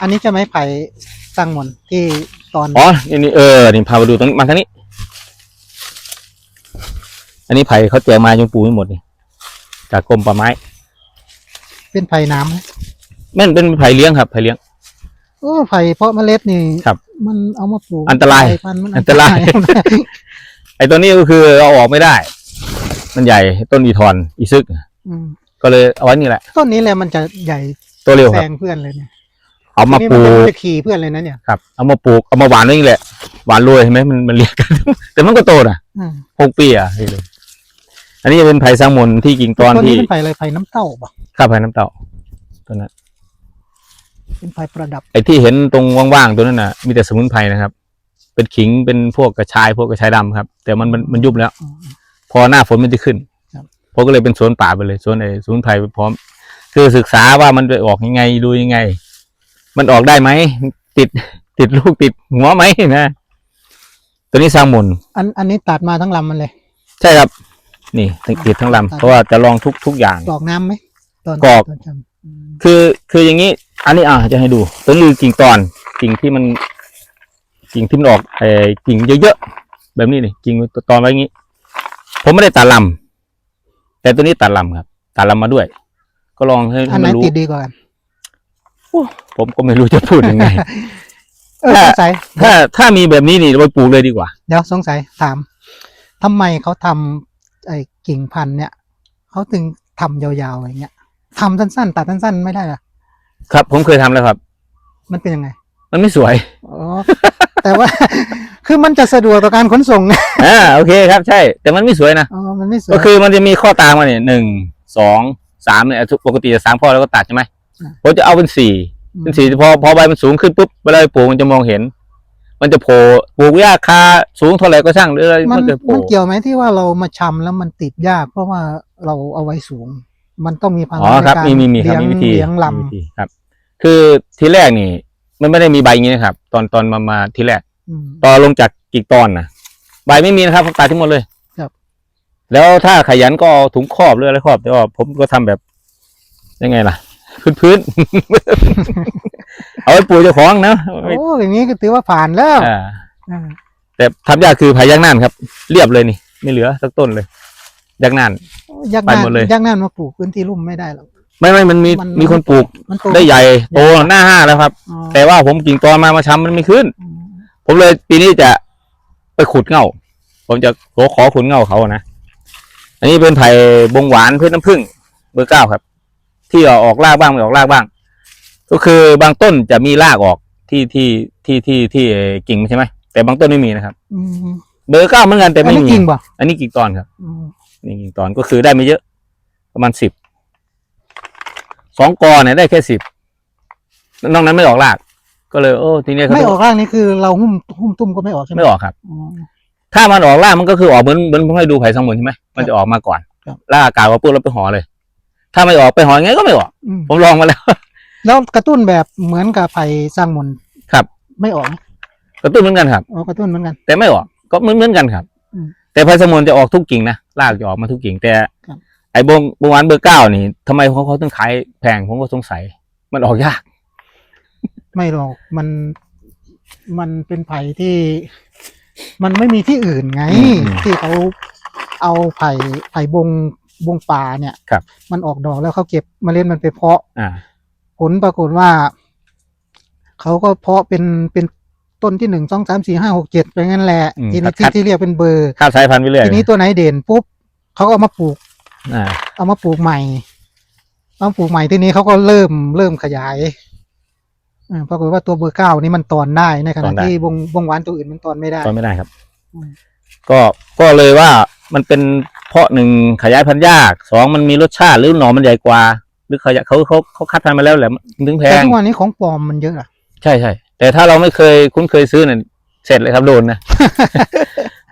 อันนี้จะไหม่ไผ่ตั้งหมนที่ตอนอ๋อนี่นี่เออนี่พามาดูตรงนี้มาทางนี้ อันนี้ไผ่เขาแจกมายังปูไม่หมดนี่จากกรมป่าไม้ เป็นไผ่น้ำนะแม่นเป็นไผ่เลี้ยงครับไผ่เลี้ยงโอ้ไผ่เพาะเมล็ดนี่ครับ มันเอามาปลูกอันตรายไผ่พันธุ์มันอันตรายไอ้ตัวนี้ก็คือเอาออกไม่ได้ มันใหญ่ต้นอีทอนอีซึกอืมก็เลยเอาไว้นี่แหละ ต้นนี้แหละมันจะใหญ่ตัวเร็วแซครับงเพื่อนเลยเนี่ย เอามาทีปนี้ลูนกจะขี่เพื่อนเลยนะเนี่ยครับเอามาปลูกเอามาหวานไว้นี่แหละหวานรวยเห็นไหมมันมันเรียกกัน แต่มันก็โตนะอืมหกปีอะนี่เลยอันนี้จะเป็นไผ่สร้างมนที่กิ่งตอนต้นนี้ที่เป็นไผ่อะไรไผ่น้ำเต้าป่ะข้าวไผ่น้ำเต่าตัวนั้นเป็นไผ่ประดับ ไอ้ที่เห็นตรงว่างๆตัวนั้นน่ะ มีแต่สมุนไพรนะครับ เป็นขิงเป็นพวกกระชายพวกกระชายดำครับ แต่มันมันมันยุบแล้วอืมพอหน้าฝนมันจะขึ้นครับผมก็เลยเป็นสวนป่าไปเลยสวนไอ้สมุนไพรไปพร้อม คือศึกษาว่ามันจะออกยังไงดูยังไง มันออกได้ไหมติดติดลูกติดหัวไหมนะตัวนี้สร้างมนอันอันนี้ตัดมาทั้งลำมันเลย ใช่ครับ นี่ทั้งติดทั้งลำเพราะว่าจะลองทุกทุกอย่างกรอกน้ำไหมตอนกรอกตอนทำอืมคือคืออย่างนี้ อันนี้อะจะให้ดูตัวนี้คือกิ่งตอนกิ่งที่มันกิ่งที่มันออกเออกิ่งเยอะๆแบบนี้นี่กิ่งตอนไว้อย่างนี้ ผมไม่ได้ตัดลำแต่ตัวนี้ตัดลำครับตัดลำมาด้วย ก็ลองให้อันไหนมันรู้ติดดีกว่ากัน ผมก็ไม่รู้จะพูดยังไง เออถ้าสงสัยถ้าถ้ามีแบบนี้นี่เราไปปลูกเลยดีกว่า เดี๋ยวสงสัยถามทำไมเขาทำไอ้กิ่งพันธุ์เนี่ยเขาถึงทำยาวๆอย่างเงี้ยทำสั้นๆตัดสั้นๆไม่ได้เหรอครับ ผมเคยทำแล้วครับ มันเป็นยังไง มันไม่สวยอ๋อแต่ว่าคือมันจะสะดวกต่อการขนส่งไงอ่าโอเคครับใช่ แต่มันไม่สวยนะอ๋อมันไม่สวยก็คือมันจะมีข้อตามมาเนี่ยหนึ่งสองสามเนี่ยปกติจะสามข้อแล้วก็ตัดใช่ไหมอ่า ผมจะเอาเป็นสี่เป็นสี่พอพอใบมันสูงขึ้นปุ๊บเวลาไปปลูกมันจะมองเห็น มันจะโผล่ปลูกหญ้าคาสูงเท่าไหร่ก็ช่างหรืออะไรมันมันจะโผล่มันเกี่ยวไหมที่ว่าเรามาชำแล้วมันติดยาก เพราะว่าเราเอาไว้สูง มันต้องมีพลังอ๋อครับในการมีมีมีครับมีเลี้ยงวิธีเลี้ยงลมีวิธีครับ คือทีแรกนี่ มันไม่ได้มีใบอย่างนี้นะครับ ตอนตอนมามาทีแรกำอืมตอนลงจากกิ่งตอนนะใบไม่มีนะครับผมตัดทิ้งหมดเลยครับ แล้วถ้าขยันก็เอาถุงครอบหรืออะไรครอบแต่ว่าผมก็ทำแบบยังไงล่ะ พื้นพื้นๆเอาไว้ปลูกเจ้าของนะไม่โอ้อย่างนี้ก็ถือว่าผ่านแล้วอ่าอ่าแต่ทำยากคือพายักน่านครับ เรียบเลยนี่ ไม่เหลือสักต้นเลยยักน่านยักษ์ไปน่าหมดเลยนยักษ์น่านมาปลูกพื้นที่ลุ่มไม่ได้หรอกไม่ไม่มันมีมันมีคนปลูกมันโตได้ใหญ่โตหน้าห้าแล้วครับอ๋อแต่ว่าผมกิ่งตอนมามาช้ำมันไม่ขึ้นอืมผมเลยปีนี้จะไปขุดเง่าผมจะขอขอขุดเง่าเขาอะนะอันนี้เป็นไผ่บงหวานเพื่อน้ำผึ้งเบอร์เก้าครับ ที่ออกรากบ้างไม่ออกรากบ้าง ก็คือบางต้นจะมีรากออกที่ที่ที่ที่ที่เอ่อกิ่งใช่ไหมแต่บางต้นไม่มีนะครับอืมเบอร์เก้าเหมือนกันแต่อันไม่นี้มีจริงป่ะอันนี้กิ่งตอนครับอืมนี่กิ่งตอนก็คือได้ไม่เยอะ ประมาณสิบสองกอเนี่ยได้แค่สิบนอกนั้นไม่ออกราก ก็เลยโอ้ทีนี้เขาไม่ออกร่างนี่คือเราหุ้มหุ้มตุ้มก็ไม่ออกใช่ไหมไม่ออกครับอ๋อถ้ามันออกล่างมันก็คือออกเหมือนเหมือนผมให้ดูไผ่สมุนใช่ไหมมันจะออกมาก่อนครับแล้วอากาศว่าปุ๊บแล้วไปห่อเลย ถ้าไม่ออกไปห่อยังไงก็ไม่ออก อืมผมลองมาแล้ว แล้วกระตุ้นแบบเหมือนกับไผ่สร้างมนต์ครับ ไม่ออกนะกระตุ้นเหมือนกันครับ อ๋อกระตุ้นเหมือนกัน แต่ไม่ออกก็เหมือนเหมือนกันครับ อืมแต่ไผ่สมุนจะออกทุกกิ่งนะรากจะออกมาทุกกิ่งแต่ครับ ไอ้บงบงหวานเบอร์เก้านี่ทำไมเขาเขาต้องขายแพงผมก็สงสัย มันออกยาก ไม่หรอกมันมันเป็นไผ่ที่ มันไม่มีที่อื่นไง อืม ที่เขาเอาไผ่ไผ่บง บงป่าเนี่ยครับ มันออกดอกแล้วเขาเก็บเมล็ดมันไปเพาะ อ่า ผลปรากฏว่าเขาก็เพาะเป็นเป็นต้นที่หนึ่งสองสามสี่ห้าหกเจ็ดไปงั้นแหละอืมทีครันี้บที่ที่เรียกเป็นเบอร์ ข้ามสายพันธุ์ไปเรื่อยทีนี้ตัวไหนเด่นปุ๊บเขาก็เอามาปลูก อ่า เอามาปลูกใหม่เอามาปลูกใหม่ทีนี้เขาก็เริ่มเริ่มขยายอ่าปรากฏว่าตัวเบอร์เก้านี่มันตอนได้ในขณะที่วงวงหวานตัวอื่นมันตอนไม่ได้ ตอนไม่ได้ครับ อืม ก็ก็เลยว่ามันเป็น เพราะหนึ่งขยายพันธุ์ยากสองมันมีรสชาติหรือหน่อมันใหญ่กว่า หรือเขาเขาเขาเขาคัดพันธุ์มาแล้วแหละมันถึงแพแต่งทุกวันนี้ของปลอมมันเยอะอะใช่ใช่แต่ถ้าเราไม่เคยคุ้นเคยซื้อเนี่ยเสร็จเลยครับโดนนะ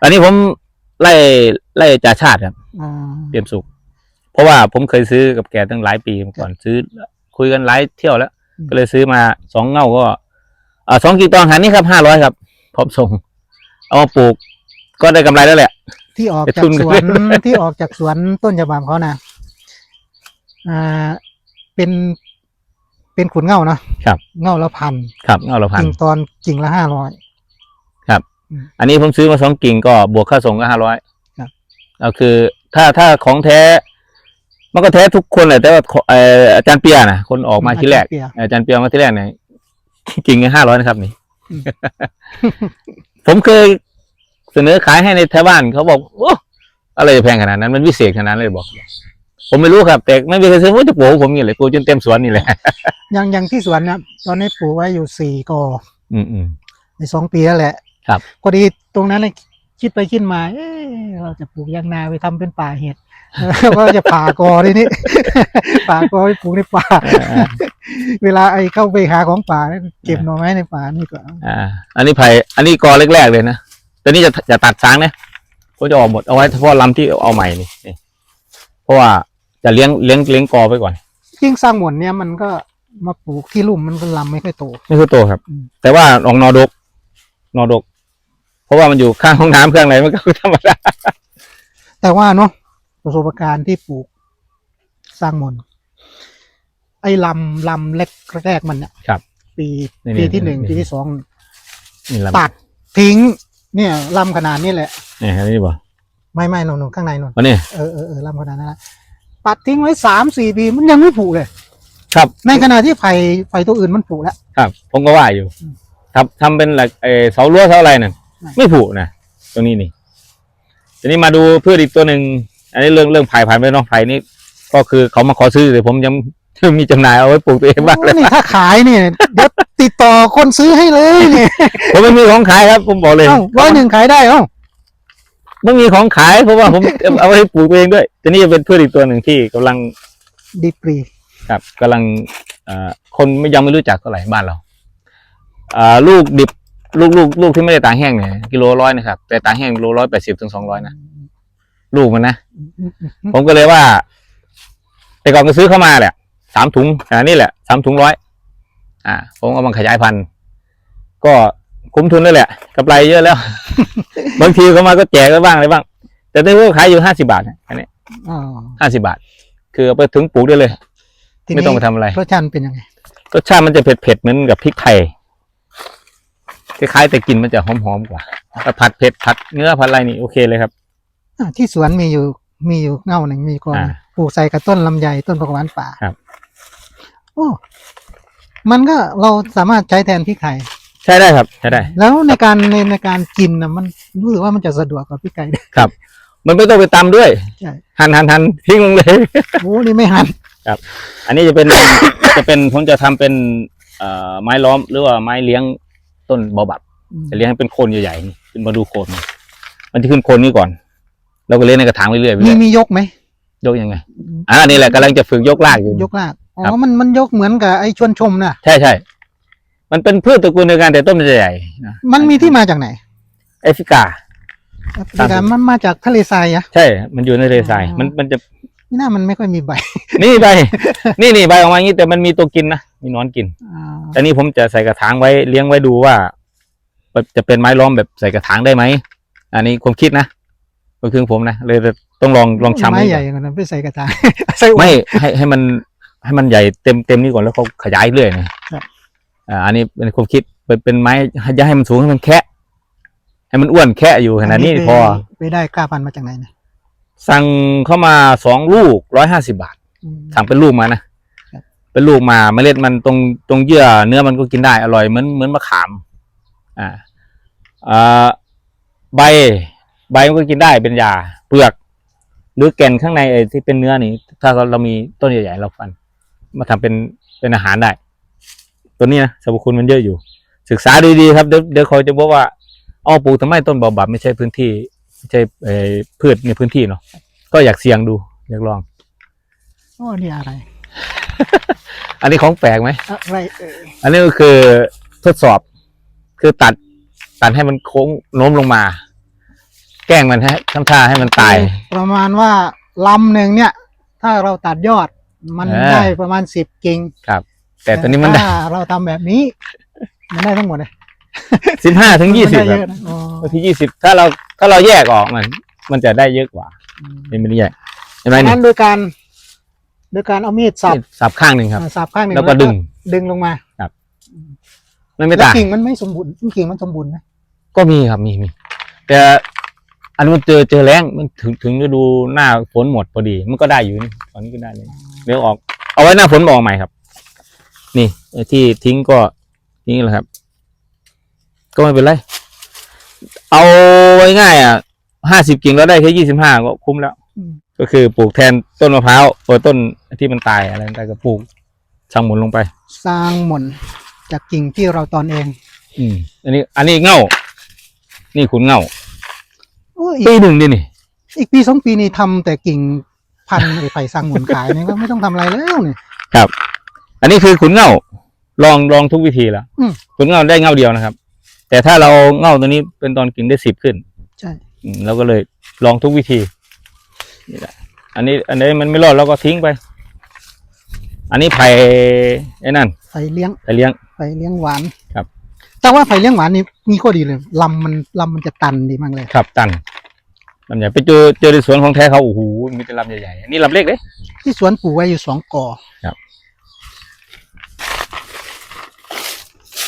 อันนี้ผมไล่ไล่จ่าชาติครับอ่าเตรียมสุขเพราะว่าผมเคยซื้อกับแกตั้งหลายปีมาก่อนซื้อ คุยกันหลายเที่ยวแล้วอืมก็เลยซื้อมาสองเง่าก็อ่าสองกีตอนหันนี่ครับห้าร้อยครับพร้อมส่ง เอามาปลูกก็ได้กำไรแล้วแหละ ที่ออกจะจากทุนสกันวนที่ออกจากสวนต้นฉบับเขานะอ่าเป็นเป็นขุนเง่านะครับเง่าละพันครับเงาละพันกิ่งตอนกิ่งละห้าร้อยอันนี้ผมซื้อมาสองกิ่งก็บวกค่าส่งก็ห้าร้อยครับก็คือ ถ้าถ้าของแท้มันก็แท้ทุกคนแหละแต่ว่าขอเอ่ออาจารย์เปียนะคนออกมาที่แรกเปียอาจารย์เปียมาที่แรกเนี่ยกิ่งห้าร้อยนะครับนี่อืมผมเคย เสนอขายให้ในแถวบ้านเขาบอกโอ้อะไรจะแพงขนาดนั้น มันวิเศษขนาดนั้นเลยบอก ผมไม่รู้ครับ แต่ไม่มีใครซื้อว่าจะปลูกผมนี่เลยปลูกจนเต็มสวนนี่แหละอย่างอย่างที่สวนนะตอนนี้ปลูกไว้อยู่สี่กออืมอืมในสองปีแล้วแหละ ครับพอดีตรงนั้นเลยคิดไปคิดมาเอ๊ะเราจะปลูกยางนาไปทำเป็นป่าเห็ดแล้วก็จะผ่ากอทีนี้ผ่ากอไปปลูกในป่า เวลาไอ้เข้าไปหาของป่าเนี่ยเก็บหน่อไม้ในป่านี่ก็อ่า อันนี้ไผ่อันนี้กอแรกๆเลยนะ แต่นี่จะจะตัดสางนะก็จะออกหมดเอาไว้เฉพาะลำที่เอาใหม่นี่นี่เพราะว่าจะเลี้ยงเลี้ยงเลี้ยงกอไปก่อน ยิ่งสร้างหมนเนี่ยมันก็มาปลูกที่ลุ่มมันก็ลำไม่ค่อยโต ไม่คือโตครับ อืม แต่ว่าลองนอดก นอดก เพราะว่ามันอยู่ข้างห้องน้ำเครื่องอะไรมันก็ธรรมดาแต่ว่าเนาะประสบการณ์ที่ปลูกสร้างหมนไอ้ลำลำเล็กแรกๆมันเนี่ยครับ ปีนี่ปีนี่ที่หนึ่งนี่ ปีที่สองนี่ลำตัดทิ้ง เนี่ยลำขนาดนี้แหละนี่อันนี้บ่ไม่ไม่นนนข้างในนนอันนี้เออเออเออลำขนาดนั้นแหละตัดทิ้งไว้สามสี่ปีมันยังไม่ผุเลย ครับ ในขณะที่ไผ่ไผ่ตัวอื่นมันผุแล้ว ครับ ผมก็ว่าอยู่อืมทำทำเป็นหลักเออเสารั้วเสาอะไรนั่นไม่ไม่ผุนะตรงนี้นี่ทีนี้มาดูพืชอีกตัวหนึ่งอันนี้เรื่องเรื่องไผ่ผ่านไปเน้องไผ่นี่ก็คือเขามาขอซื้อแต่ผมยัง มีจำหน่ายเอาไว้ปลูกตัวเองบ้างเลยโอ้นี่ถ้าขายเนี่ยเดี๋ยวติดต่อคนซื้อให้เลยเนี่ยผมไม่มีของขายครับ ผมบอกเลยเอ้าร้อยหนึ่งขายได้เอ้าไม่มีของขายเพราะว่าผมเอาไว้ปลูกตัวเองด้วยทีนี้จะเป็นพืชอีกตัวหนึ่งที่กำลังดีปรีครับกำลังเอ่อคนไม่ยังไม่รู้จักเท่าไหร่บ้านเราอ่าลูกดิบลูกลูกลูกที่ไม่ได้ตากแห้งเนี่ยกิโลร้อยนะครับ แต่ตากแห้งโลร้อยแปดสิบถึงสองร้อยนะลูกมันนะผมก็เลยว่า แต่ก่อนก็ซื้อเข้ามาแหละ สามถุงอันนี้แหละสามถุงร้อยอ่าผมเอามาขยายพันธุ์ก็คุ้มทุนด้วยแหละกำไรเยอะแล้ว บางทีเขามาก็แจกไว้บ้างอะไรบ้าง แต่ที่พวกขายอยู่ห้าสิบาทนะอันนี้อ๋อห้าสิบาท คือเอาไปถึงปลูกได้เลย ทีไม่นี้ต้องไปทำอะไร รสชาติเป็นยังไง รสชาติมันจะเผ็ดๆเหมือนกับพริกไทยคล้ายๆแต่กลินมันจะหอมๆกว่าแต่ผัดเผ็ดผัดเนื้อผัดอะไรนี่โอเคเลยครับ อะที่สวนมีอยู่มีอยู่เง่าหนึ่งมีก่อนอ่าปลูกใส่กับต้นลำไยต้นผักหวานป่าครับ โอ้มันก็เราสามารถใช้แทนพริกไทย ใช่ได้ครับใช่ได้ แล้วในการในในการกินนะมันรู้สึกว่ามันจะสะดวกกว่าพริกไทยครับ มันไม่ต้องไปตำด้วยใช่ หั่นหั่นหั่นทิ้งลงเลย โอ้นี่ไม่หันอันนี้จะเป็น จะเป็นผมจะทำเป็นเอ่อไม้ล้อมหรือว่าไม้เลี้ยงต้นบอบับจะเลี้ยงให้เป็นโคนใหญ่ๆนี่ขึ้นมาดูโคนมันมันจะขึ้นโคนนี้ก่อน แล้วก็เลี้ยงในกระถางเรื่อยๆไปมีเรื่อยมียกไหมยกยังไงอ่านี่แหละกำลังจะฝึกยกรากอยู่ยกลาก อ๋ครัอบมันมันยกเหมือนกับไอ้ชวนชมน่ะใช่ใช่มันเป็นพืชตระกูลเดียวกันแต่ต้นมันจะใหญ่นะมันมีที่มาจากไหนแอฟริกา แอฟริกามันมาจากทะเลทรายอะ ใช่ มันอยู่ในทะเลทรายอ๋อ มันมันจะ นี่น่ามันไม่ค่อยมีใบนี่ใบ นี่นี่ใบออกมาอย่างนี้แต่มันมีตัวกินนะมีหนอนกิน อ่าแต่นี่ผมจะใส่กระถางไว้เลี้ยงไว้ดูว่าจะเป็นไม้ล้อมแบบใส่กระถางได้ไหมอันนี้ความคิดนะก็คือผมนะเลยต้องลองลองชำไม้นี่ใหก่ญ่อนกว่านั้นไปใส่กระถางใส่อวไม่ให้ให้มัน ให้มันใหญ่เต็มเต็มนี่ก่อนแล้วเขาขยายเรื่อยนะครับอ่าอันนี้เป็นความคิดเป็นเป็นไม้ให้อย่าให้มันสูงให้มันแคะให้มันอ้วนแคะอยู่ขนาดนี้ไปพอไปได้กล้าพันธุ์มาจากไหนเนี่ยสั่งเข้ามาสองลูกร้อยห้าสิบาทอืมสั่งเป็นลูกมานะครับเป็นลูกมาเมล็ดมันตรงตรงเยื่อ เนื้อมันก็กินได้อร่อยเหมือนเหมือนมะขาม อ่าอ่าใบ ใบมันก็กินได้เป็นยา เปลือก หรือแก่นข้างในไอ้ที่เป็นเนื้อนี่ ถ้าเราเรามีต้นใหญ่ๆเราฟัน มาทำเป็นเป็นอาหารได้ ตัวนี้นะสรรพคุณมันเยอะอยู่ ศึกษาดีๆครับเดี๋ยวเดี๋ยวเขาจะบอกว่าเอาปลูกทำไมต้นบอบับไม่ใช่พื้นที่ไม่ใช่เอ่อพืชในพื้นที่เนาะก็อยากเสี่ยงดูอยากลองโอ้นี่อะไร อันนี้ของแปลกไหมอะไรเอ่ยอันนี้ก็คือทดสอบ คือตัดตัดให้มันโค้งโน้มลงมา แกล้งมันให้ทำท่าให้มันตาย ประมาณว่าลำหนึ่งเนี่ย ถ้าเราตัดยอด มันเออได้ประมาณสิบกิ่งครับ แต่ตัวนี้มันได้ถ้าเราทำแบบนี้ มันได้ทั้งหมดเลยสิบห้าถึงยี่สิบมันได้คเยรับอะนะอ๋อบางทียี่สิบถ้าเราถ้าเราแยกออกมัน มันจะได้เยอะกว่าเป็นไม่ได้แยกเห็นไหมดังนี่นั้นโดยการ โดยการเอามีดสับสับข้างหนึ่งครับ อ่าสับข้างหนึ่งแล้วก็ดึง ดึงลงมามันไม่แล้วต่าง กิ่งมันไม่สมบูรณ์กิ่งมันสมบูรณ์ไหมก็มีครับมีมีแต่อันนี้มันเจอเจอแรงมันถึงถึงฤดูหน้าฝนหมดพอดี มันก็ได้อยู่นี่ตอนนี้ก็ได้เลย เดี๋ยวออก เอาไว้หน้าฝนมาออกใหม่ครับ นี่ไอ้ที่ทิ้งก็ทิ้งแหละครับ ก็ไม่เป็นไร เอาไว้ง่ายอะห้าสิบกิ่งแล้วได้แค่ยี่สิบห้าก็คุ้มแล้วอืมก็คือปลูกแทนต้นมะพร้าวโอ้ต้นที่มันตายอะไรต่างๆก็ปลูกช่างหมุนลงไป สร้างหม่นจากกิ่งที่เราตอนเอง อืม อันนี้ อันนี้เง่า นี่ขุนเง่าโอ้ยอีปีกหนึ่งดินี่ อีกปีสองปีนี่ทำแต่กิ่ง พันธุ์ไอ้ไผ่สร้างหม่นขายเนี่ยก็ไม่ต้องทำอะไรแล้วเนี่ย ครับ อันนี้คือขุนเง่าลองลองทุกวิธีแล้วอืม ขุนเง่าได้เง่าเดียวนะครับ แต่ถ้าเราเง่าตัวนี้เป็นตอนกิ่งได้สิบขึ้น ใช่ อืมเราก็เลยลองทุกวิธีนี่แหละอันนี้ อันนี้มันไม่รอดเราก็ทิ้งไป อันนี้ไผ่ไอ้นั่นไผ่เลี้ยง ไผ่เลี้ยง ไผ่เลี้ยงหวานครับ แต่ว่าไผ่เลี้ยงหวานนี่มีข้อดีเลยลำมันลำมันจะตันดีมากเลย ครับตัน ลำใหญ่ไปเจอเจอในสวนของแท้เขาโอ้โหมีแต่ลำใหญ่ๆอันนี้ลำเล็กเลย ที่สวนปลูกไว้อยู่สองกอ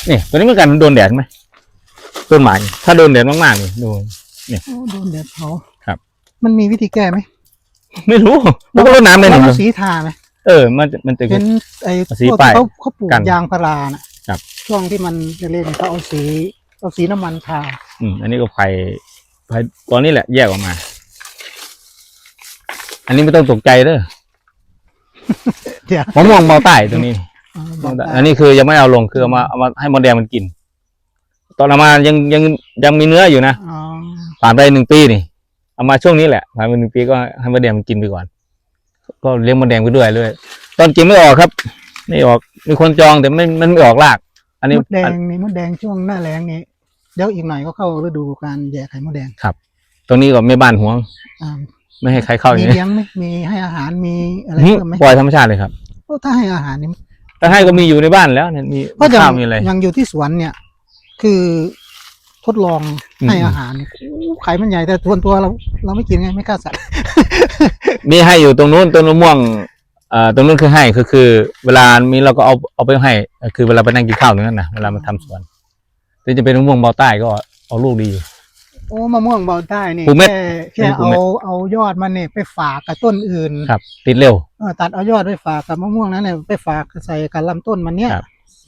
นี่ตัวนี้เหมือนกันโดนแดดไหมต้นไม้ถ้าโดนแดดมากๆนี่ดู โอ้โดนแดดเผาครับ มันมีวิธีแก้ไหมไม่รู้แล้วก็รดน้ำเลยเรานี่เอาสีทาไหมเออ มันจะมันจะ เป็นไอ้เอาสีพวกป้ายที่เขาเขาปลูกกันยางพารานะครับ ช่วงที่มันเล็กๆเขาเอาสีเอาสีน้ำมันทา อืมอันนี้ก็ไผ่ไผ่ ตอนนี้แหละแยกออกมา อันนี้ไม่ต้องตกใจเด้อเดี๋ยวมะม่วงเบาใต้ตัวนี้เอาบอกได้อันนี้คือยังไม่เอาลงคือเอามาเอามาให้มดแดงมันกิน ตอนเอามายังยังยังมีเนื้ออยู่นะอ๋อผ่านไปหนึ่งปีนี่ เอามาช่วงนี้แหละผ่านไปหนึ่งปีก็ให้มดแดงมันกินไปก่อน ก็เลี้ยงมดแดงไปด้วยเลย ตอนกินไม่ออกครับ ไม่ออก มีคนจองแต่ไม่มันไม่ออกราก อันนี้มดแดงนี่มดแดงช่วงหน้าแล้งนี่ เดี๋ยวอีกหน่อยก็เข้าฤดูการแย่ไข่มดแดงตรงนี้ก็ไม่บ้านห่วง อ่าไม่ให้ใครเข้าอมีย่างนี้เลี้ยงไหมมีให้อาหารมีอะไรหึเพิ่มไหมปล่อยธรรมชาติเลยครับโอ้ถ้าให้อาหารนี่ แต่ให้ก็มีอยู่ในบ้านแล้วเนี่ยมีก็อย่าข้างวมีอะไรอย่างอยู่ที่สวนเนี่ย คือทดลองอืม ให้อาหารโอ้ไข่มันใหญ่แต่ทวนตัวเราเราไม่กินไงไม่กล้าสัตว์ มีให้อยู่ตรงนู้นต้นมะม่วงเอ่อตรงนู้นคือให้คือคือ เวลามีเราก็เอาเอาไปให้เอ่อคือเวลาไปนั่งกินข้าวตรงนั้นนะเวลามันทำสวน แต่จะเป็นมะม่วงเบาใต้ก็เอาลูกดีอยู่โอ้มะม่วงเบาใต้นี่ปลูกเม็ดแค่แค่ปลูกเอาเม็ด เอายอดมันเนี่ยไปฝากกับต้นอื่นครับ ติดเร็ว เออตัดเอายอดไปฝากกับมะม่วงนั้นเนี่ยไปฝากใส่กับลำต้นมันเนี่ยครับ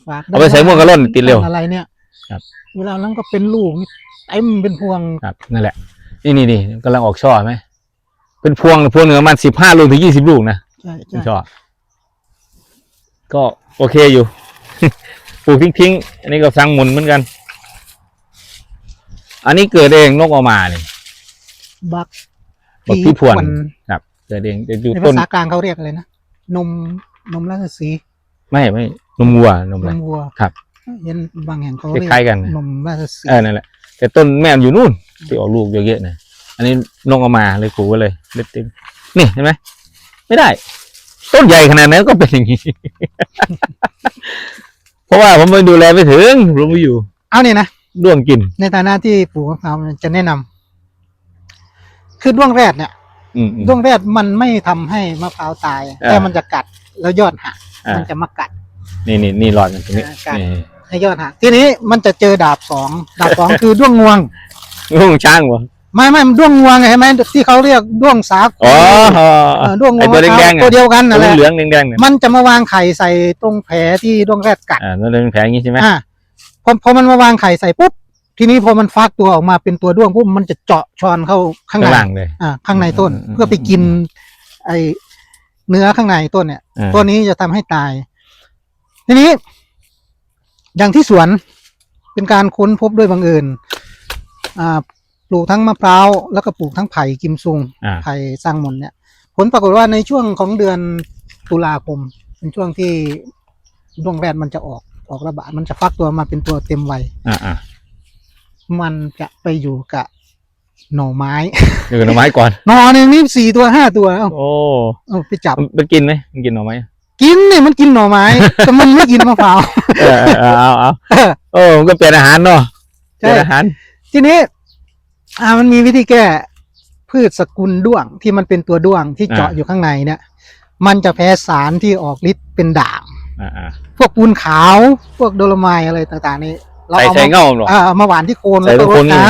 ฝากเอาไปใส่ม่วงกระร่อนติดเร็วอะไรเนี่ยครับ เวลานั้นก็เป็นลูกนี่เต็มเป็นพวงครับนั่นแหละ นี่นี่นี่กำลังออกช่อไหมเป็นพวงพวงหนึ่งประมาณสิบห้าลูกถึงยี่สิบลูกนะใช่เป็นใช่ช่อก็โอเคอยู่ ปลูกทิ้งๆอันนี้ก็สั่งหมุนเหมือนกัน อันนี้เกิดเองนกเออกมาเนี่ยบักบักพี่พวนครับ เกิดเองจะอยู่ในต้ภานษากลางเขาเรียกอะไรนะ นมนมราชสีห์ไม่ไม่นมวัวนมอะไร นมวัวครับเห็นบางแห่งเขาคล้ายๆกัน นมราชสีห์เออนั่นแหละแต่ต้นแม่มันอยู่นู่นที่ออกลูกเยอะๆนะอันนี้นกเออกมาเลยปลูกไว้เลยเล็ดติ้งนี่เห็นไหมไม่ได้ ต้นใหญ่ขนาดนั้นก็เป็นอย่างนี้ เพราะว่าผมไปดูแลไม่ถึงผมไปอยู่เอาเนี่ยนะ ด้วงกิน ในฐานะที่ปลูกมะพร้าวจะแนะนำคือด้วงแรดเนี่ย อืมอืม ด้วงแรดมันไม่ทำให้มะพร้าวตาย อ่าแต่มันจะกัดแล้วยอดหักอ่ามันจะมากัด นี่นี่นี่รอดกันตรงนี้อ่ากันนี่ให้ยอดหักทีนี้มันจะเจอดาบสองดาบสอง คือด้วงงวงด้วงช้างวะไม่ไม่มันด้วงงวงไงเห็นไหมที่เขาเรียกด้วงสาคูอ๋อเออด้วงงวไองตัวแดงๆตัวอะเดียวกันตันั่วนแหละเหลืองๆแดงๆเนี่ยมันจะมาวางไข่ใส่ตรงแผลที่ด้วงแรดกัด อ่านั่นเป็นแผลอย่างนี้ใช่ไหมอ่า พอพอมันมาวางไข่ใส่ปุ๊บทีนี้พอมันฟักตัวออกมาเป็นตัวด้วงปุ๊บมันจะเจาะชอนเข้าข้างข้างในล่างเลย อ่าข้างในต้น อืมเพื่อไปกิน ไอเนื้อข้างในต้นเนี่ย อ่า ตัวนี้จะทำให้ตาย ทีนี้ อย่างที่สวนเป็นการค้นพบด้วยบังเอิญอ่าปลูกทั้งมะพร้าวแล้วก็ปลูกทั้งไผ่กิมซุง อ่า ไผ่สร้างมนเนี่ย ผลปรากฏว่าในช่วงของเดือนตุลาคม เป็นช่วงที่ดวงแรดมันจะออก ออกระบาดมันจะฟักตัวมาเป็นตัวเต็มวัยอ่าอ่ามันจะไปอยู่กับหน่อไม้เดี๋ยวกันเอาไม้ก่อนหน่อหนึ่งนี่สี่ตัวห้าตัวเอ้าโอ้เอาไปจับมันมันกินไหมมันกินหน่อไหมกินเนี่ยมันกินหน่อไม้ แต่มันไม่กินมะพร้าวเออเออเอาเอาโอ้มันก็เป็นอาหารเนาะใช่เป็นอาหาร ทีนี้ อ่ามันมีวิธีแก้พืชสกุลด้วงที่มันเป็นตัวด้วงที่เจาะอ่าอยู่ข้างในเนี่ย มันจะแพ้สารที่ออกฤทธิ์เป็นด่างอ่าอ่าพ วกปูนขาว พวกโดโลไมต์อะไรต่างๆ นี่เราใส่เอาใส่มาเง่าหรอ อ่าเอามาหวานที่โคนใส่แล้วก็ที่รโคดนนี่น้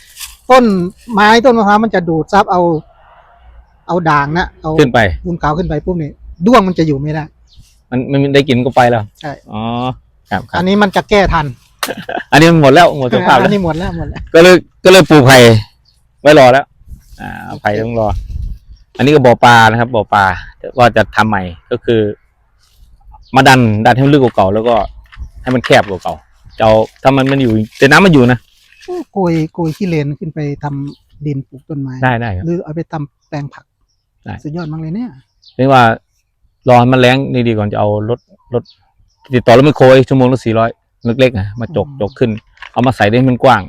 ำต้นไม้ต้นมะพร้าวมันจะดูดซับเอา เอาด่างนะเอาขึ้นไป ปูนขาวขึ้นไปปุ๊บนี่ด้วงมันจะอยู่ไม่ได้ มันมันได้กินก็ไปแล้วใช่ อ๋อครับครัอับนนี้มันจะแก้ทันอันนี้มันหมดแล้วหมดสภาพอัแล้วนนี้หมดแล้วหมดแล้วก็เลยก็เลยปลูกไผ่ไว้รอแล้ว อ่าไผ่ต้องรอ อันนี้ก็บ่อปลานะครับบ่อปลาว่าจะทำใหม่ก็คือ มาดันดันให้มันลึกกว่าเก่าแล้วก็ให้มันแคบกว่าเก่าจะเอาถ้ามันมันอยู่แต่น้ำมันอยู่นะโกยโกยขี้เลนขึ้นไปทำดินปลูกต้นไม้ได้ได้ครับ หรือเอาไปทำแปลงผักได้ สุดยอดมากเลยเนี่ยเรียกว่ารอให้มันแรงนี่ดีก่อนจะเอารถรถติดต่อรถไมคโครไว้ชั่วโมงละสี่ร้อยเล็กๆนะมาจกจกขึ้น เอามาใส่ได้ให้มันกว้าง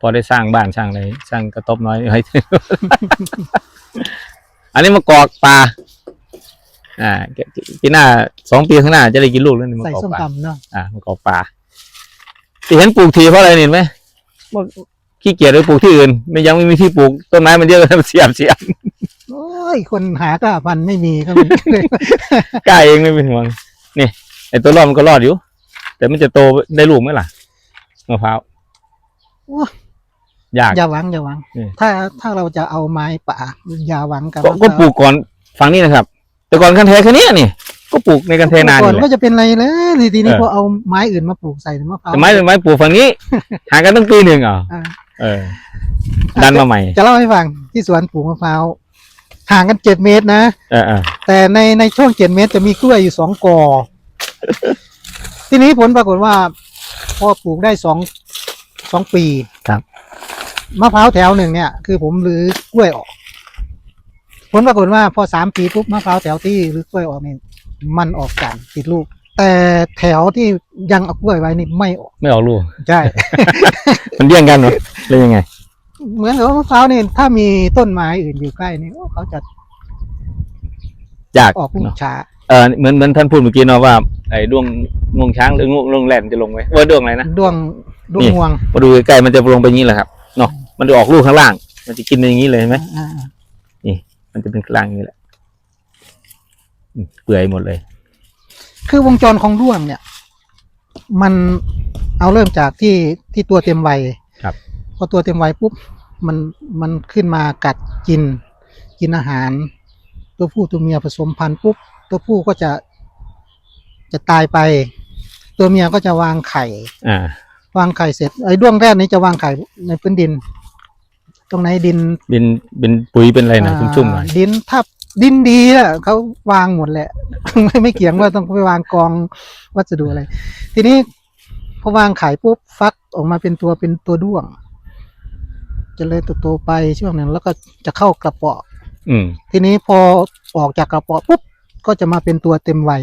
พอได้สร้างบ้านสร้างอะไรสร้างกระต๊อบน้อยให้อันนี้มะกอกปลา อ่าปีหน้าสองปีข้างหน้าจะได้กินลูกแล้วนี่มะใส่กอกส้มปลาตำเนาะอ่ามะกอกปลาที่เห็นปลูกทีเพราะอะไรนี่เห็นไหมว่าขี้เกียจไปปลูกที่อื่นไม่ยังไม่มีที่ปลูกต้นไม้มันเยอะ เสียบเสียบโอ้ยคนหากล้าพันธุ์ไม่มีก็มี กล้าเองไม่เป็นห่วงนี่ไอตัวรอดมันก็รอดอยู่ แต่มันจะโตได้ลูกไหมล่ะมะพร้าวว้ายาก อย่าหวังอย่าหวังอืมถ้าถ้าเราจะเอาไม้ป่าอย่าหวังกับก็ก็ปลูกก่อนฝั่งนี้นะครับ แต่ก่อนกันแทแค่เนี้ยนี่ ก็ปลูกในกันแทนานก่อนี่นแหก็ละ จะเป็นไรเลยทีนี้เออ พอเอาไม้อื่นมาปลูกใส่ในมะพร้าวแต่ไม้ไม้ปลูกฝั่งนี้ห่างกันตั้งปีหนึ่งเหรออ่าเออ ดันมาใหม่ จะเล่าให้ฟังที่สวนปลูกมะพร้าวห่างกันเจ็ดเมตรนะ เออเออแต่ในในช่วงเจ็ดเมตรจะมีกล้วยอยู่สองกอ ทีนี้ผลปรากฏว่า พอปลูกได้สองสองปีครับ มะพร้าวแถวหนึ่งเนี่ย คือผมรื้อกล้วยออก ผลปรากฏว่าพอสามปีปุ๊บมะพร้าวแถวที่รื้อกล้วยออกเนี่ยมันออกกันติดลูก แต่แถวที่ยังเอากล้วยไว้นี่ไม่ออกไม่ออกลูก ใช่ มันเลี่ยงกันเหรอเลยยังไง เหมือนกับว่ามะพร้าวนี่ถ้ามีต้นไม้อื่นอยู่ใกล้นี่โอ้เขาจะยากออกลูกเนาะช้า เออเหมือนเหมือนท่านพูดเมื่อกี้เนาะว่าไอ้ดวงงวงช้างหรือดวงดวงแหลนจะลงไหมว่าดวงอะไรนะด้วงด้วงนี่งวงมาดูใกล้ๆมันจะลงไปอย่างนี้แหละครับเนาะมันจะออกลูกข้างล่าง มันจะกินอย่างนี้เลยเห็นไหมอ่า มันจะเป็นข้างล่างอย่างนี้แหละอืมเปื่อยหมดเลย คือวงจรของด้วงเนี่ย มันเอาเริ่มจากที่ที่ตัวเต็มวัยครับ พอตัวเต็มวัยปุ๊บมันมันขึ้นมากัดกิน กินอาหาร ตัวผู้ตัวเมียผสมพันธุ์ปุ๊บตัวผู้ก็จะจะตายไป ตัวเมียก็จะวางไข่ อ่า วางไข่เสร็จไอ้ด้วงแรกนี้จะวางไข่ในพื้นดิน ตรงไหนดินเป็นเป็นปุ๋ยเป็นอะไรนะอ่าชุ่มๆหน่อย ดินถ้าดินดีอะเขาวางหมดแหละ ไม่ไม่เกี่ยงว่าต้องไปวางกองวัสดุอะไร ทีนี้พอวางไข่ปุ๊บฟักออกมาเป็นตัวเป็นตัวด้วง จะเลยโตๆไปช่วงหนึ่งแล้วก็จะเข้ากระเปาะ อืม ทีนี้พอออกจากกระเปาะปุ๊บก็จะมาเป็นตัวเต็มวัย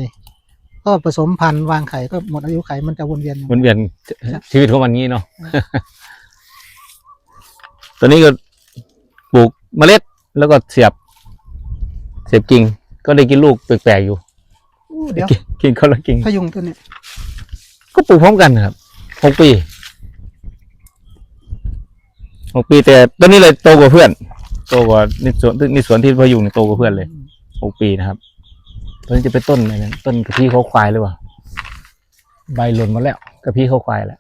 ก็ผสมพันธุ์วางไข่ก็หมดอายุไข่มันจะวนเวียนอยู่วนเวียนครับชีวิตของมันงี้เนาะ ตอนนี้ก็ปลูกเมล็ดแล้วก็เสียบ เสียบกิ่งก็ได้กินลูกแปลกๆอยู่อู้เดี๋ยวกินกินคนละกิ่งพยุงตัวเนี้ยก็ปลูกพร้อมกันนะครับหกปีหกปีแต่ต้นนี้เลยโตกว่าเพื่อน โตกว่าในสวนในสวนที่พยุงเนี่ยโตกว่าเพื่อนเลยหกปีนะครับต้นนี้จะเป็นต้นอะไรนะต้นกระพี้เขาควายหรือเปล่าใบหล่นหมาแล้วกระพี้เขาควายแล้ว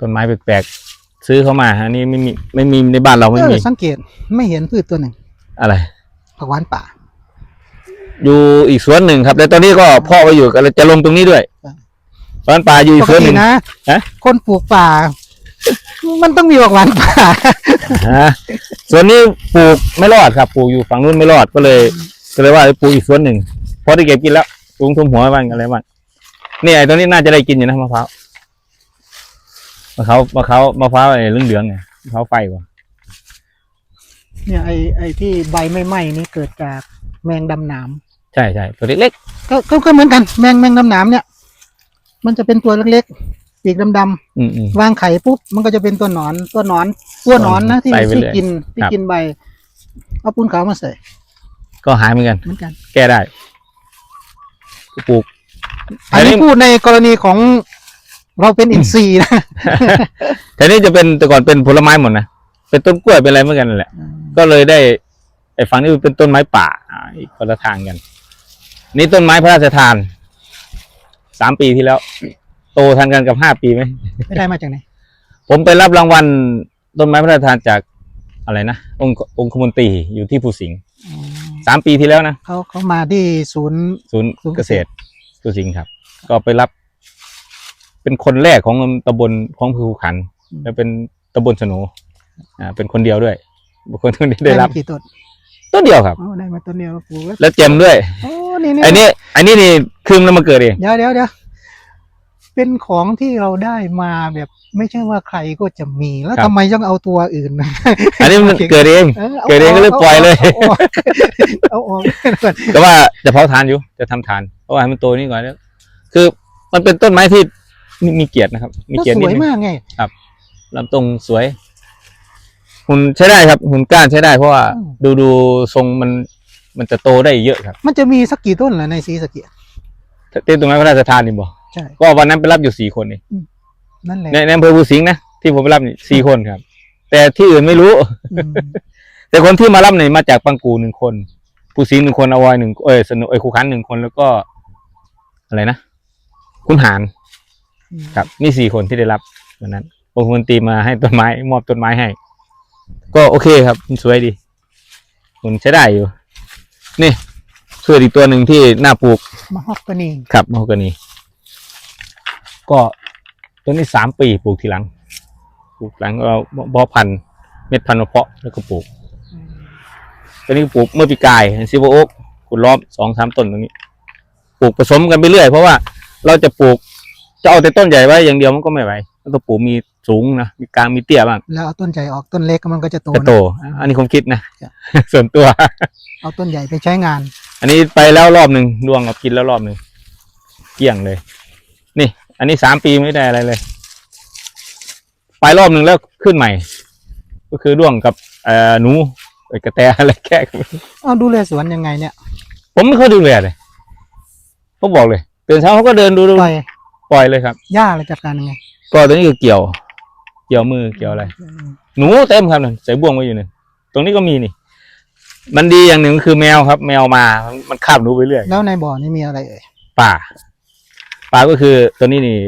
ต้นไม้แปลกๆ ซื้อเข้ามาอันนี้ไม่มีไม่มีในบ้านเราไม่เอมีอสังเกตไม่เห็นพืชตัวหนึ่งอะไร ผักหวานป่า อยู่อีกสวนหนึ่งครับแต่ตอนนี้ก็เพาะไว้อยู่ก็เลยจะลงตรงนี้ด้วยอ่า สวนป่าอยู่อีปกกสวนหตินึ่ง นะ ฮะ คนปลูกป่า มันต้องมีผักหวานป่า ฮะส่วนนี้ปลูกไม่รอดครับปลูกอยู่ฝั่งนู้นไม่รอดก็เลยก็เลยว่าไปปลูกอีกสวนหนึ่งพอได้เก็บกินแล้วปลูกทุ่มหัวบ้างอะไรบ้างนี่ไอ้ตัวนี้น่าจะได้กินอยู่นะมะพร้าว มะพร้าวมะพร้าวมะพร้าวไอ้เหลืองๆไงมะพร้าวไฟวะเนี่ยไอไอที่ใบไม่ไหม้นี่เกิดจากแมงดำหนามใช่ใช่ตัวเล็กก็ก็ก็เหมือนกันแมงแมงดำหนามเนี่ย มันจะเป็นตัวเล็กๆปีกดำๆอืมอืม ๆวางไข่ปุ๊บมันก็จะเป็นตัวหนอนตัวหนอนตัวหนอนนะที่ใส่ไปที่เลยกินที่ครับ กินใบเอาปูนขาวมาใส่ก็หายเหมือนกัน เหมือนกันแก้ได้ก็ปลูกอันนี้อันนี้พูดในกรณีของ เราเป็นอินทรีย์นะแต่นี่จะเป็นแต่ก่อนเป็นผลไม้หมดนะเป็นต้นกล้วยเป็นอะไรเหมือนกันนั่นแหละ ก็เลยได้ไอ้ฝั่งนี้เป็นต้นไม้ป่าอ่าอีกคนละทางกัน นี่ต้นไม้พระราชทานสามปีที่แล้ว โตทันกันกับห้าปีไหมไปได้มาจากไหนผมไปรับรางวัลต้นไม้พระราชทานจากอะไรนะองค์องคมนตรีอยู่ที่ภูสิงห์อ๋อสามปีที่แล้วนะเขาเขามาที่ศูนย์ศูนย์ศูนย์เกเกษษตตรรภูสิงห์ครับ ก็ไปรับ เป็นคนแรกของตำบลของภูขันและเป็นตำบลสนูอ่าเป็นคนเดียวด้วยบุคคลคนนี้ได้รับมากี่ต้นต้นเดียวครับอ๋อได้มาต้นเดียวปลูกแล้วแล้วเจมด้วยโอ้นี่นี่อันนี้ อันนี้นี่คืมแล้วมาเกิดเองเดี๋ยวเดี๋ยวเดี๋ยวเป็นของที่เราได้มาแบบไม่ใช่ว่าใครก็จะมีแล้วทำไมต้องเอาตัวอื่น อันนี้มันเกิดเองอออาเกิดเองก็เลยปล่อยเลยเอาออกเอาออกแต่ว่าจะเผาทานอยู่จะทำทานเพราะว่าให้มันโตนี่ก่อนแล้วคือมันเป็นต้นไม้ที่ มีมีเกียรตินะครับ มีก็เกียรติสนิดวยนึงมากไงลำตรงสวย หุ่นใช้ได้ครับ หุ่นก้านใช้ได้เพราะว่าอืม ดูดูทรงมัน มันจะโตได้เยอะครับมันจะมีสักกี่ต้นล่ะในสีสะเกียเต้นตรงไม้พระราชทานนี่บอกใช่ ก็วันนั้นไปรับอยู่สี่คนนี่นั่นแหละในในอำเภอภูสิงห์นะที่ผมไปรับนี่สี่คนครับ แต่ที่อื่นไม่รู้ อืมแต่คนที่มารับเนี่ยมาจากปังกูหนึ่งคนภูสิงห์หนึ่งคนอวอยหนึ่งเอ้ยสนุเอ้ยคูขันหนึ่งคนแล้วก็ อะไรนะคุณหาร ครับนี่สี่คนที่ได้รับวันนั้นองค์มนตรีมาให้ต้นไม้ มอบต้นไม้ให้ ก็โอเคครับมันสวยดีมันใช้ได้อยู่ นี่ส่วนอีกตัวหนึ่งที่น่าปลูกมะฮอกกานีครับมะฮอกกานีก็ต้นนี้สามปีปลูกทีหลัง ปลูกหลังก็เพาะพันธุ์เม็ดพันธุ์มาเพาะแล้วก็ปลูกตัวนี้ปลูกเมื่อปีกายซิโวโอ๊กขุดล้อมสองสามต้นตรงนี้ ปลูกผสมกันไปเรื่อย เพราะว่าเราจะปลูก จะเอาแต่ต้นใหญ่ไว้อย่างเดียวมันก็ไม่ไหวมันต้องปลูกมีสูงนะมีกลางมีเตี้ยบ้างแล้วเอาต้นใหญ่ออกต้นเล็กมันก็จะโตจะนะโต อันนี้ผมคิดนะครับส่วนตัว เอาต้นใหญ่ไปใช้งาน อันนี้ไปแล้วรอบหนึ่งดวงกับกินแล้วรอบหนึ่งเกลี้ยงเลย นี่ อันนี้สามปีไม่ได้อะไรเลย ไปรอบหนึ่งแล้วขึ้นใหม่ ก็คือด้วงกับเอ่อหนูไอ้กระแตอะไรแค่เอาดูแลสวนยังไงเนี่ย ผมไม่เคยดูเลยเลยผมบอกเลยตื่นเช้าเขาก็เดินดูดู ปล่อยปล่อยเลยครับหญ้าอะไรจัดการยังไงก็ตัวนี้คือเกี่ยว เกี่ยวมือเกี่ยวอะไร หนูเต็มครับนั่นใส่บ่วงไว้อยู่นี่ตรงนี้ก็มีนี่ มันดีอย่างหนึ่งคือแมวครับ แมวมามันคาบหนูไปเรื่อยแล้วในบ่อนี่มีอะไรเอ่ยป่าปลาก็คือตัวนี้นี่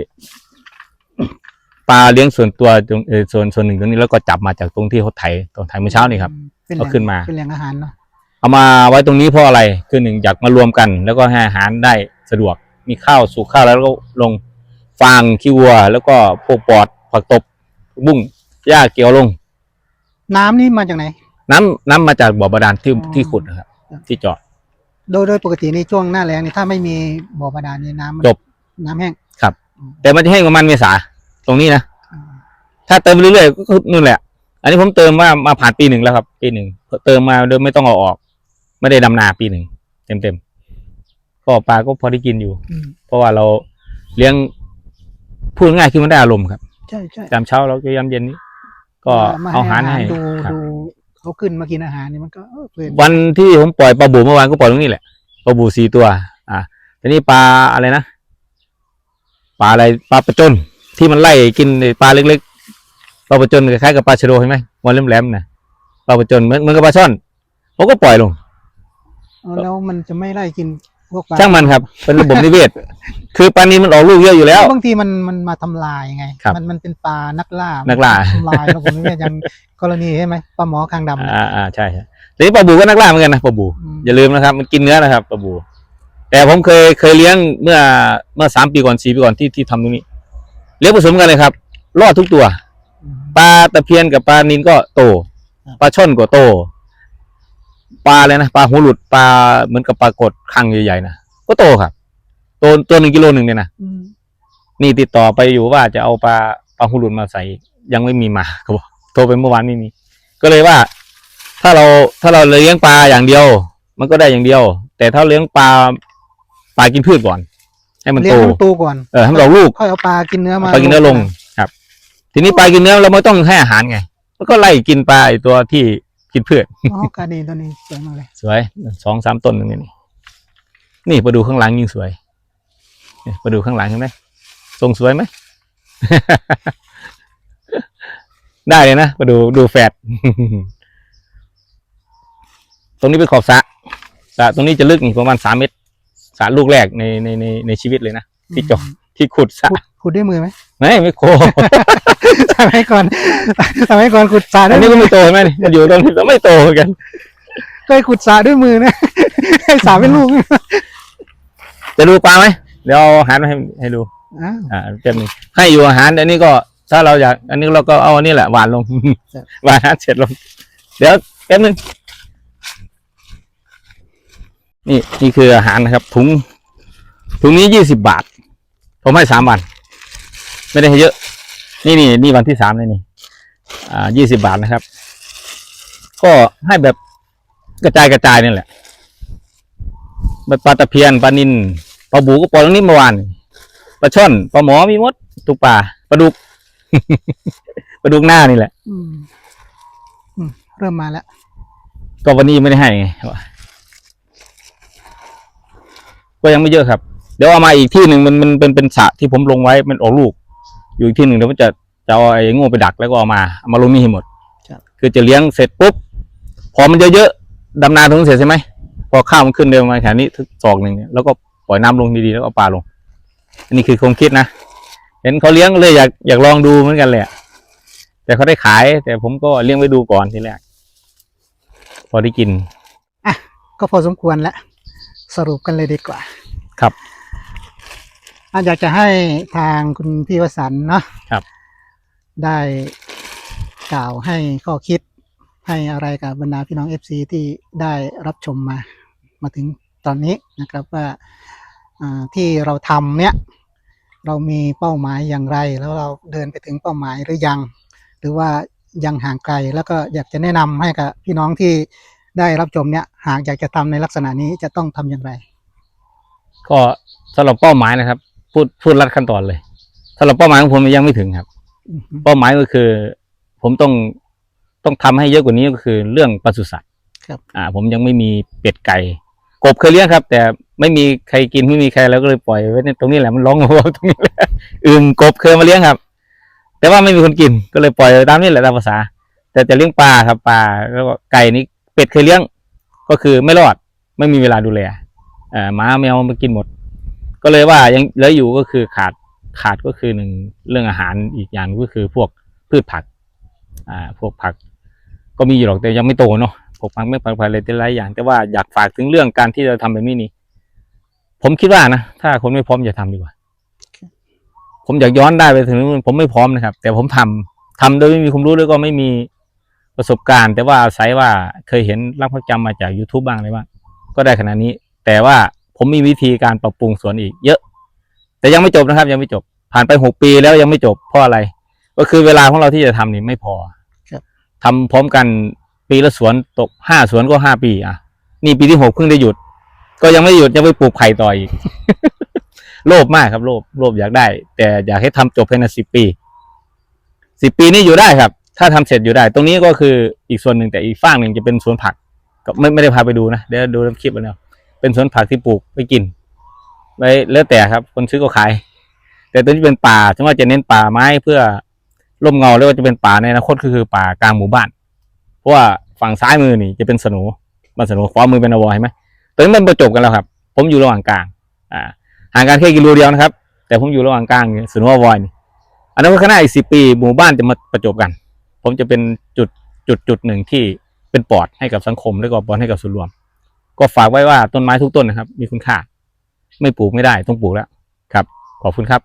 ปลาเลี้ยงส่วนตัวตรงเออส่วนส่วนหนึ่งตรงนี้แล้วก็จับมาจากตรงที่เขาไถตรงไถเมื่อเช้านี่ครับเป็นแหเอาล่งขึ้นมา เป็นแหล่งอาหารเนาะเอามาไว้ตรงนี้เพราะอะไรคือหนึ่งอยากมารวมกัน แล้วก็ให้อาหารได้สะดวกมีข้าวสุกข้าวแล้วก็ลง ฟางขี้วัว แล้วก็พวกปอดผักตบบุ้งหญ้าเกี่ยวลง น้ำนี่มาจากไหน น้ำน้ำมาจากบ่อบาดาลที่อ๋อ ที่ขุดนะครับ ที่เจาะ โดยโดยปกติในช่วงหน้าแล้งนี่ถ้าไม่มีบ่อบาดาลนี่น้ำมันจบ น้ำแห้งครับแต่มันจะให้ประมาณเมษาตรงนี้นะถ้าเติมไปเรื่อยๆก็คือนู่นแหละ อันนี้ผมเติมมามาผ่านปีหนึ่งแล้วครับ ปีหนึ่งเติมมาโดยไม่ต้องเอาออก ไม่ได้ดำนาปีหนึ่งเต็มเต็มๆก็ปลาก็พอได้กินอยู่ อืมเพราะว่าเราเลี้ยง พูดง่ายคือมันได้อารมณ์ครับ ใช่ใช่ยามเช้าเราก็ยามเย็นนี้ ก็มาเอาอาหารให้ดูครับดูเขาขึ้นมากินอาหารนี่มันก็เออเพลินวันที่ผมปล่อยปลาบูเมื่อวานก็ปล่อยตรงนี้แหละปลาบูสี่ตัว อ่าทีนี้ปลาอะไรนะปลาอะไรปลาประจนที่มันไล่กินไอ้ปลาเล็กๆปลาประจนคล้ายๆกับปลาชะโดเห็นไหมมันแหลมๆนะปลาประจนเหมือนเหมือนกับปลาช่อนผมก็ปล่อยลง เอาแล้วมันจะไม่ไล่กิน พวกปลาช่างมันครับ เป็นระบบนิเวศ คือปลานี้มันออกลูกเยอะอยู่แล้ว บางทีมันมันมาทำลายไง ครับมันมันเป็นปลานักล่านันักล่า ทำลายแล้วผมไม่ยังกรณีใช่ไหมปลาหมอคางดำน่ะอ่าอ่าใช่ใช่ทีนี้ปลาบูก็นักล่าเหมือนกันนะปลาบูอืม อย่าลืมนะครับ มันกินเนื้อนะครับปลาบู แต่ผมเคยเคยเลี้ยงเมื่อเมื่อสามปีก่อนสี่ปีก่อนที่ที่ทำตรงนี้เลี้ยงผสมกันเลยครับ รอดทุกตัวปลาตะเพียนกับปลานินก็โต ครับ ปลาช่อนก็โต ปลาอะไรนะปลาหูหลุดปลาเหมือนกับปลากดคังใหญ่ๆนะก็โตครับโตตัวหนึ่งกิโลหนึ่งเนี่ยนะอืมนี่ติดต่อไปอยู่ว่าจะเอาปลาปลาหูหลุดมาใส่ ยังไม่มีมาเขาบอกโทรไปเมื่อวานไม่มี ก็เลยว่า ถ้าเราถ้าเราเลี้ยงปลาอย่างเดียว มันก็ได้อย่างเดียว แต่ถ้าเลี้ยงปลาปลากินพืชก่อน ให้มันเลี้ยโตงให้มันโตก่อนเออให้มันออกลูกค่อยเอาปลากินเนื้อมาปลากินเนื้อลงครับ ทีนี้ปลากินเนื้อเราไม่ต้องให้อาหารไงแล้วก็ไล่กินปลาไอตัวที่ กินพืชอ๋อกาดีตัวนี้สวยมากเลย สวยสองสามต้นตรงนี้นี่นี่มาดูข้างหลังยิ่งสวยนี่มาดูข้างหลังเห็นไหมทรงสวยไหม ได้เลยนะมาดูดูแฟดตรงนี้เป็นขอบสระสระตรงนี้จะลึกนี่ประมาณสามเมตรสระลูกแรกในในในในชีวิตเลยนะที่เจาะ ที่ขุดสระขุดขุดด้วยมือไหมไม่ไม่โคสมัยก่อนสมัยก่อนขุดสระด้อัวนยนี้มืก็อไม่โตใช่ไหมมันอยู่ตรงนี้ก็ไม่โตเหมือนกันเคยขุดสระด้วยมือนะให้สระเป็นลูก จะดูปลาไหมเดี๋ยวเอาอาหารมาให้ให้ดูอ้าวอ่าเต็มงให้อยู่อาหารอันนี้ก็ถ้าเราอยาก อันนี้เราก็เอาอันนี้แหละหวานลงครับหวานอาหารเสร็จลง เดี๋ยวแป๊บนึงนี่นี่คืออาหารนะครับ ถุงถุงนี้ยี่สิบบาท ผมให้สามวัน ไม่ได้ให้เยอะ นี่นี่นี่วันที่สามเลยนี่ อ่ายี่สิบาทนะครับ ก็ให้แบบกระจายกระจายนี่แหละแบบปลาตะเพียนปลานินปลาบูก็ปล่อยตรงนี้เมื่อวานปลาช่อนปลาหมอมีหมดทุกปลาปลาดุกปลาดุกหน้านี่แหละ อืมอืมเริ่มมาแล้วก็วันนี้ไม่ได้ให้ไงก็ยังไม่เยอะครับ เดี๋ยวเอามาอีกที่หนึ่งมันมันเป็นเป็นสระที่ผมลงไว้มันออกลูก อยู่อีกที่หนึ่งเดี๋ยวมันจะจะเอาไอ้โง่ไปดักแล้วก็เอามาเอามาลงนี่ให้หมดคือจะเลี้ยงเสร็จปุ๊บพอมันเยอะๆดำนาถึงเสร็จใช่ไหมพอข้าวมันขึ้นเดินมาแค่นี้ถึงศอกหนึ่งเนี่ยแล้วก็ปล่อยน้ำลงดีๆแล้วก็เอาปลาลง อันนี้คือความคิดนะเห็นเขาเลี้ยงเลยอยากอยากลองดูเหมือนกันเลยอะแต่เขาได้ขาย แต่ผมก็เลี้ยงไว้ดูก่อนทีแรกพอได้กินก็พอสมควรแล้วสรุปกันเลยดีกว่า ครับ อาอยากจะให้ทางคุณพี่วสันต์เนาะครับ ได้กล่าวให้ข้อคิดให้อะไรกับบรรดาพี่น้องเอฟซีที่ได้รับชมมา มาถึงตอนนี้นะครับว่าอ่าที่เราทำเนี่ย เรามีเป้าหมายอย่างไร แล้วเราเดินไปถึงเป้าหมายหรือยัง หรือว่ายังห่างไกลแล้วก็อยากจะแนะนำให้กับพี่น้องที่ได้รับชมเนี่ย หากอยากจะทำในลักษณะนี้จะต้องทำอย่างไร ก็สำหรับเป้าหมายนะครับ พูดพูดรัดขั้นตอนเลยสำหรับเป้าหมายของผมยังไม่ถึงครับอือฮึเป้าหมายก็คือ ผมต้องต้องทำให้เยอะกว่านี้ก็คือ เรื่องปศุสัตว์ครับ อ่า ผมยังไม่มีเป็ดไก่กบเคยเลี้ยงครับ แต่ไม่มีใครกินไม่มีใครแล้วก็เลยปล่อยไว้ในตรงนี้แหละมันร้องเอาตรงนี้แหละอึ่งกบเคยมาเลี้ยงครับ แต่ว่าไม่มีคนกินก็เลยปล่อยไว้ตามนี้แหละตามภาษา แต่จะเลี้ยงปลาครับปลาแล้วก็ไก่นี่เป็ดเคยเลี้ยง ก็คือไม่รอด ไม่มีเวลาดูแลอ่าหมาแมวมันกินหมด ก็เลยว่ายังเหลืออยู่ก็คือขาดขาดก็คือหนึ่งเรื่องอาหารอีกอย่างก็คือพวกพืชผัก อ่า พวกผัก ก็มีอยู่หรอกแต่ยังไม่โตเนาะพวกผักไม่ผักอะไรแต่หลายอย่าง แต่ว่าอยากฝากถึงเรื่องการที่จะทำแบบนี้นี่ผมคิดว่านะถ้าคนไม่พร้อมอย่าทำดีกว่า ผมอยากย้อนได้ไปถึงผมไม่พร้อมนะครับ แต่ผมทำทำโดยไม่มีความรู้แล้วก็ไม่มีประสบการณ์ แต่ว่าอาศัยว่าเคยเห็นรับความจำมาจาก youtube บ้างอะไรบ้างก็ได้ขนาดนี้ แต่ว่า ผมมีวิธีการปรับปรุงสวนอีก เยอะ แต่ยังไม่จบนะครับ ยังไม่จบ ผ่านไปหกปีแล้วยังไม่จบเพราะอะไร ก็คือเวลาของเราที่จะทำนี่ไม่พอครับทำพร้อมกันปีละสวนตกห้าสวนก็ห้าปี อะ นี่ปีที่หกเพิ่งได้หยุด ก็ยังไม่หยุดยังไปปลูกไผ่ต่ออีกโลภมากครับโลภโลภอยากได้ แต่อยากให้ทำจบภายในสิบปีสิบปีนี่อยู่ได้ครับ ถ้าทำเสร็จอยู่ได้ ตรงนี้ก็คืออีกส่วนหนึ่งแต่อีกฝั่งหนึ่งจะเป็นสวนผัก ก็ไม่ไม่ได้พาไปดูนะเดี๋ยวดูในคลิปเอาแล้ว เป็นสวนผักที่ปลูกไปกินไว้แล้วแต่ครับ คนซื้อก็ขาย แต่ตัวนี้เป็นป่าถึงว่าจะเน้นป่าไม้เพื่อร่มเงาแล้วก็จะเป็นป่าในอนาคตก็คือป่ากลางหมู่บ้าน เพราะว่าฝั่งซ้ายมือนี่จะเป็นสนูบ้านสนูขวามือเป็นอวอยไหมตอนนี้มันประจบกันแล้วครับ ผมอยู่ระหว่างกลาง อ่า ห่างกันแค่กิโลเดียวนะครับ แต่ผมอยู่ระหว่างกลางสนูอวอยนี่อันนั้นก็ข้างหน้าอีกสิปีหมู่บ้านจะมาประจบกัน ผมจะเป็นจุดจุดจุดหนึ่งที่เป็นปอดให้กับสังคม และก็ปอดให้กับส่วนรวม ก็ฝากไว้ว่าต้นไม้ทุกต้นนะครับ มีคุณค่า ไม่ปลูกไม่ได้ต้องปลูกแล้วครับ ขอบคุณครับ